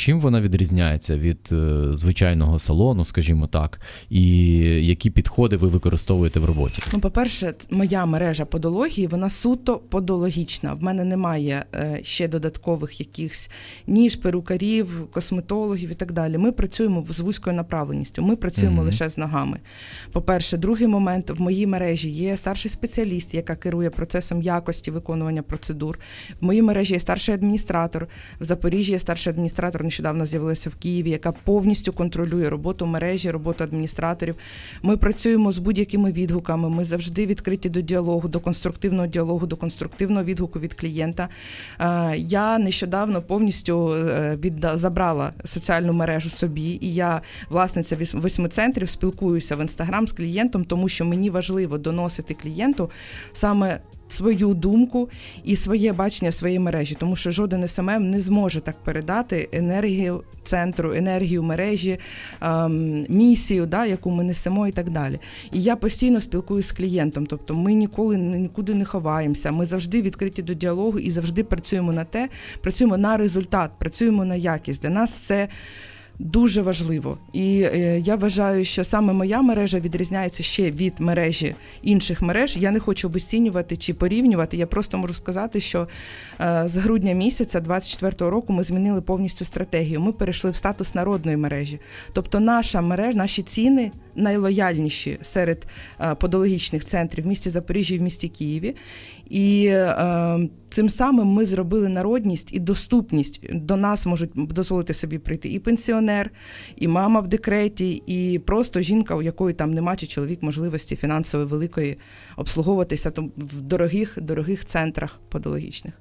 чим вона відрізняється від е, звичайного салону, скажімо так, і які підходи ви використовуєте в роботі? Ну, по-перше, моя мережа подології, вона суто подологічна. В мене немає е, ще додаткових якихось ніж, перукарів, косметологів і так далі. Ми працюємо з вузькою направленістю. Ми працюємо Мгм. лише з ногами. По-перше, другий момент в моїй мережі є старший спеціаліст, яка керує процесом якості виконування процедур. В моїй мережі є старший адміністратор. В Запоріжжі є старший адміністратор. Нещодавно з'явилася в Києві, яка повністю контролює роботу мережі, роботу адміністраторів. Ми працюємо з будь-якими відгуками. Ми завжди відкриті до діалогу, до конструктивного діалогу, до конструктивного відгуку від клієнта. Е, Я нещодавно повністю е, відда- забрала соціальну мережу собі, і я власниця восьми центрів спілкуюся в інстаграм з клієнтом, тому що мені важливо доносити клієнту саме. Свою думку і своє бачення своєї мережі, тому що жоден СММ не зможе так передати енергію центру, енергію мережі, ем, місію, да, яку ми несемо, і так далі. І я постійно спілкуюся з клієнтом. Тобто ми ніколи ні- нікуди не ховаємося. Ми завжди відкриті до діалогу і завжди працюємо на те, працюємо на результат, працюємо на якість. Для нас це. Дуже важливо, і е, я вважаю, що саме моя мережа відрізняється ще від мережі інших мереж. Я не хочу обесцінювати чи порівнювати. Я просто можу сказати, що е, з грудня місяця 24-го року ми змінили повністю стратегію. Ми перейшли в статус народної мережі. Тобто, наша мережа, наші ціни найлояльніші серед е, подологічних центрів в місті Запоріжжя і в місті Києві. І цим самим ми зробили народність і доступність. До нас можуть дозволити собі прийти і пенсіонер, і мама в декреті, і просто жінка, у якої там нема чи чоловік можливості фінансової великої обслуговуватися в дорогих, дорогих центрах подологічних.